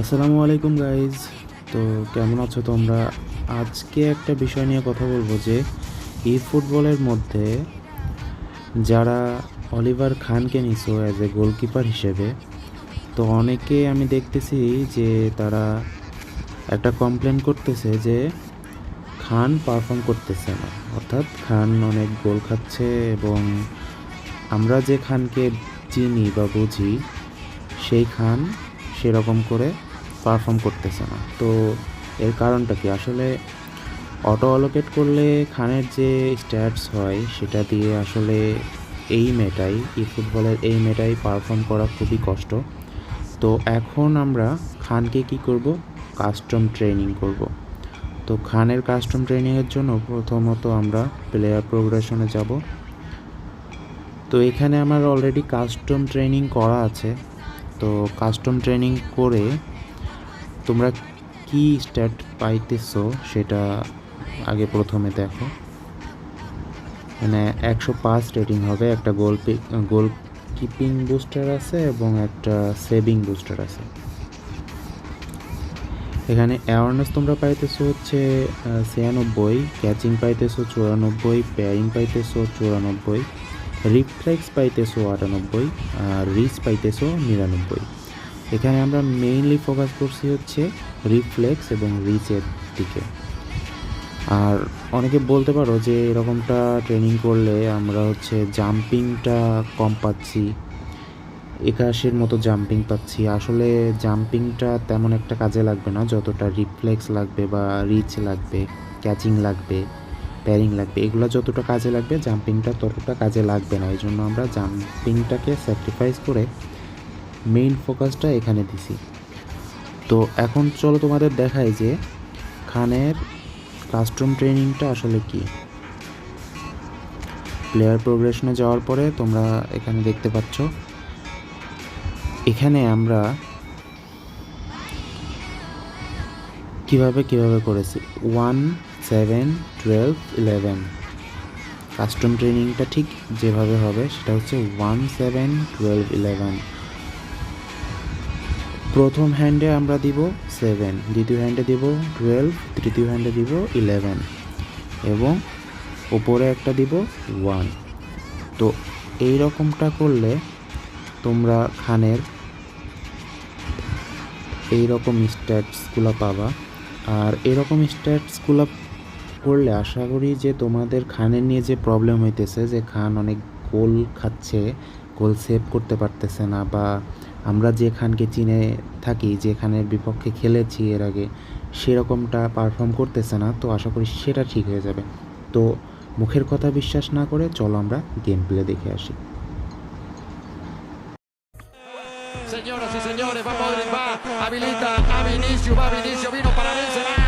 আসসালামু আলাইকুম গাইজ তো কেমন আছো তোমরা? আজকে একটা বিষয় নিয়ে কথা বলব যে ই ফুটবলের মধ্যে যারা অলিভার খানকে নিছো অ্যাজ এ গোলকিপার হিসেবে, তো অনেকে আমি দেখতেছি যে তারা একটা কমপ্লেন করতেছে যে, খান পারফর্ম করতেছে না। অর্থাৎ খান অনেক গোল খাচ্ছে এবং আমরা যে খানকে চিনি বা বুঝি, সেই খান সেরকম করে পারফর্ম করতেছে না। তো এর কারণটা কি? আসলে অটো অলোকেট করলে খানের যে স্ট্যাটস হয়, সেটা দিয়ে আসলে এই মেটাই ই ফুটবলের এই মেটাই পারফর্ম করা খুবই কষ্ট। তো এখন আমরা খানকে কি করব? কাস্টম ট্রেনিং করব। তো খানের কাস্টম ট্রেনিংয়ের জন্য প্রথমত আমরা প্লেয়ার প্রোগ্রেশনে যাব। তো এখানে আমার অলরেডি কাস্টম ট্রেনিং করা আছে। তো কাস্টম ট্রেনিং করে তোমরা কি স্ট্যাট পাইতেছো সেটা আগে প্রথমে দেখো। মানে একশো পাঁচ রেটিং হবে, একটা গোল গোল কিপিং বুস্টার আছে এবং একটা সেভিং বুস্টার আছে। এখানে অ্যাওয়ারনেস তোমরা পাইতেছো হচ্ছে ছিয়ানব্বই ক্যাচিং পাইতেছো চুরানব্বই প্যারিং পাইতেছো চুরানব্বই রিফ্লেক্স পাইতেছো আটানব্বই, আর রিচ পাইতেছো নিরানব্বই। এখানে আমরা মেইনলি ফোকাস করছি হচ্ছে রিফ্লেক্স এবং রিচের দিকে। আর অনেকে বলতে পারো যে এরকমটা ট্রেনিং করলে আমরা হচ্ছে জাম্পিংটা কম পাচ্ছি, একাশের মতো জাম্পিং পাচ্ছি। আসলে জাম্পিংটা তেমন একটা কাজে লাগবে না, যতটা রিফ্লেক্স লাগবে বা রিচ লাগবে ক্যাচিং লাগবে প্যারিং লাগবে, এগুলো যতটা কাজে লাগবে জাম্পিংটা ততটা কাজে লাগবে না। এই জন্য আমরা জাম্পিংটাকে স্যাক্রিফাইস করে মেইন ফোকাসটা এখানে দিছি। তো এখন চলো তোমাদের দেখাই যে খানের কাস্টম ট্রেনিংটা আসলে কি। প্লেয়ার প্রোগ্রেশনে যাওয়ার পরে তোমরা এখানে দেখতে পাচ্ছ, এখানে আমরা কীভাবে কীভাবে করেছি? One seven twelve eleven custom ট্রেনিংটা ঠিক যেভাবে হবে সেটা হচ্ছে ওয়ান সেভেন টুয়েলভ ইলেভেন প্রথম হ্যান্ডে আমরা দিব সেভেন দ্বিতীয় হ্যান্ডে দিব টুয়েলভ তৃতীয় হ্যান্ডে দিব ইলেভেন এবং ওপরে একটা দিব ওয়ান তো এই রকমটা করলে তোমরা খানের এই রকম স্ট্যাটসগুলো পাবা। আর এরকম স্ট্যাটসগুলো করলে আশা করি যে তোমাদের খানের নিয়ে যে প্রবলেম হইতেছে, যে খান অনেক গোল খাচ্ছে, গোল সেভ করতে পারতেছে না বা আমরা যে খানকে চিনে থাকি যে খানের বিপক্ষে খেলেছি এর আগে সেরকমটা পারফর্ম করতেছে না তো আশা করি সেটা ঠিক হয়ে যাবে তো মুখের কথা বিশ্বাস না করে চলো আমরা গেম প্লে দেখে আসি Señoras y señores, va Modric, va, habilita a Vinicius, va Vinicius, vino para Benzema.